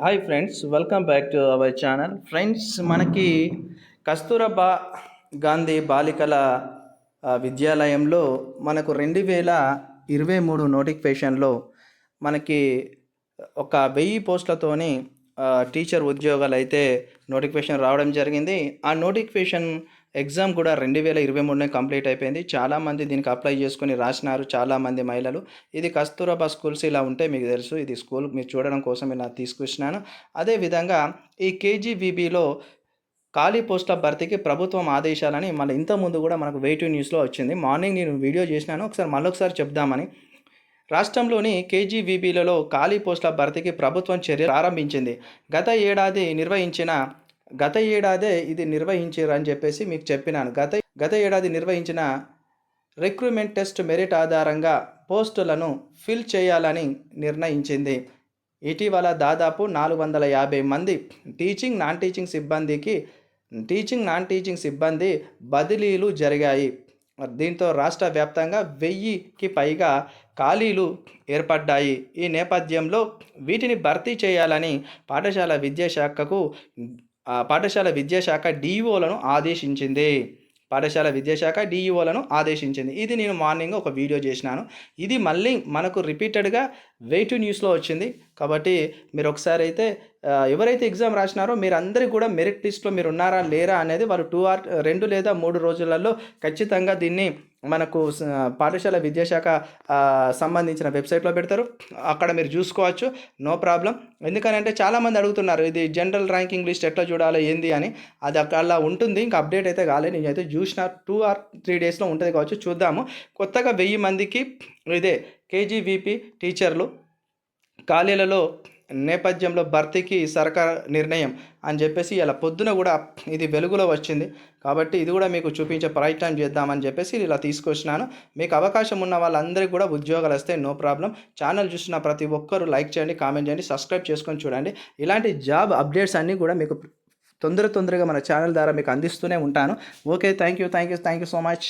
Hi friends welcome back to our channel friends మనకి కస్తూరబా గాంధీ బాలికల విద్యాలయంలో మనకు రెండు వేల ఇరవై మూడు నోటిఫికేషన్లో మనకి ఒక వెయ్యి పోస్టులతోని టీచర్ ఉద్యోగాలు అయితే నోటిఫికేషన్ రావడం జరిగింది. ఆ నోటిఫికేషన్ ఎగ్జామ్ కూడా రెండు వేల ఇరవై మూడునే కంప్లీట్ అయిపోయింది. చాలామంది దీనికి అప్లై చేసుకుని రాసినారు. చాలామంది మహిళలు. ఇది కస్తూరబా స్కూల్స్ ఇలా ఉంటే మీకు తెలుసు. ఇది స్కూల్ మీరు చూడడం కోసం ఇలా తీసుకొచ్చినాను. అదేవిధంగా ఈ కేజీబీబీలో ఖాళీ పోస్టుల భర్తీకి ప్రభుత్వం ఆదేశాలని మళ్ళీ ఇంతకుముందు కూడా మనకు వెయిట్ న్యూస్లో వచ్చింది. మార్నింగ్ నేను వీడియో చేసినాను. ఒకసారి మళ్ళొకసారి చెప్దామని. రాష్ట్రంలోని కేజీవీబీలలో ఖాళీ పోస్టుల భర్తీకి ప్రభుత్వం చర్య ప్రారంభించింది. గత ఏడాది నిర్వహించిన గత ఏడాదే ఇది నిర్వహించారని చెప్పేసి మీకు చెప్పినాను. గత గత ఏడాది నిర్వహించిన రిక్రూట్మెంట్ టెస్ట్ మెరిట్ ఆధారంగా పోస్టులను ఫిల్ చేయాలని నిర్ణయించింది. ఇటీవల దాదాపు నాలుగు వందల యాభై మంది టీచింగ్ నాన్ టీచింగ్ సిబ్బందికి టీచింగ్ నాన్ టీచింగ్ సిబ్బంది బదిలీలు జరిగాయి. దీంతో రాష్ట్ర వ్యాప్తంగా వెయ్యికి పైగా ఖాళీలు ఏర్పడ్డాయి. ఈ నేపథ్యంలో వీటిని భర్తీ చేయాలని పాఠశాల విద్యాశాఖకు పాఠశాల విద్యాశాఖ డిఈఓలను ఆదేశించింది. పాఠశాల విద్యాశాఖ డిఈఓలను ఆదేశించింది. ఇది నేను మార్నింగ్ ఒక వీడియో చేసినాను. ఇది మళ్ళీ మనకు రిపీటెడ్గా వెయిట్ న్యూస్లో వచ్చింది. కాబట్టి మీరు ఒకసారి అయితే ఎవరైతే ఎగ్జామ్ రాసినారో మీరు అందరికీ కూడా మెరిట్ లిస్ట్లో మీరు ఉన్నారా లేరా అనేది వాళ్ళు టూ ఆర్ రెండు లేదా మూడు రోజులలో ఖచ్చితంగా దీన్ని మనకు పాఠశాల విద్యాశాఖ సంబంధించిన వెబ్సైట్లో పెడతారు. అక్కడ మీరు చూసుకోవచ్చు. No problem. ఎందుకనంటే చాలామంది అడుగుతున్నారు ఇది జనరల్ ర్యాంకింగ్ లిస్ట్ ఎట్లా చూడాలి ఏంది అని. అది అక్కడ అలా ఉంటుంది. ఇంకా అప్డేట్ అయితే కాలేదు నేనైతే చూసిన టూ ఆర్ త్రీ డేస్లో ఉంటుంది కావచ్చు. చూద్దాము. కొత్తగా వెయ్యి మందికి ఇదే కేజీవీపీ టీచర్లు ఖాళీలలో నేపథ్యంలో భర్తీకి సర్కార్ నిర్ణయం అని చెప్పేసి ఇలా పొద్దున కూడా ఇది వెలుగులో వచ్చింది. కాబట్టి ఇది కూడా మీకు చూపించే ప్రయత్నం చేద్దామని చెప్పేసి ఇలా తీసుకొచ్చినాను. మీకు అవకాశం ఉన్న వాళ్ళందరికీ కూడా ఉద్యోగాలు వస్తే నో ప్రాబ్లం. ఛానల్ చూసిన ప్రతి ఒక్కరు లైక్ చేయండి కామెంట్ చేయండి సబ్స్క్రైబ్ చేసుకొని చూడండి. ఇలాంటి జాబ్ అప్డేట్స్ అన్నీ కూడా మీకు తొందర తొందరగా మన ఛానల్ ద్వారా మీకు అందిస్తూనే ఉంటాను. Okay thank you thank you thank you so much.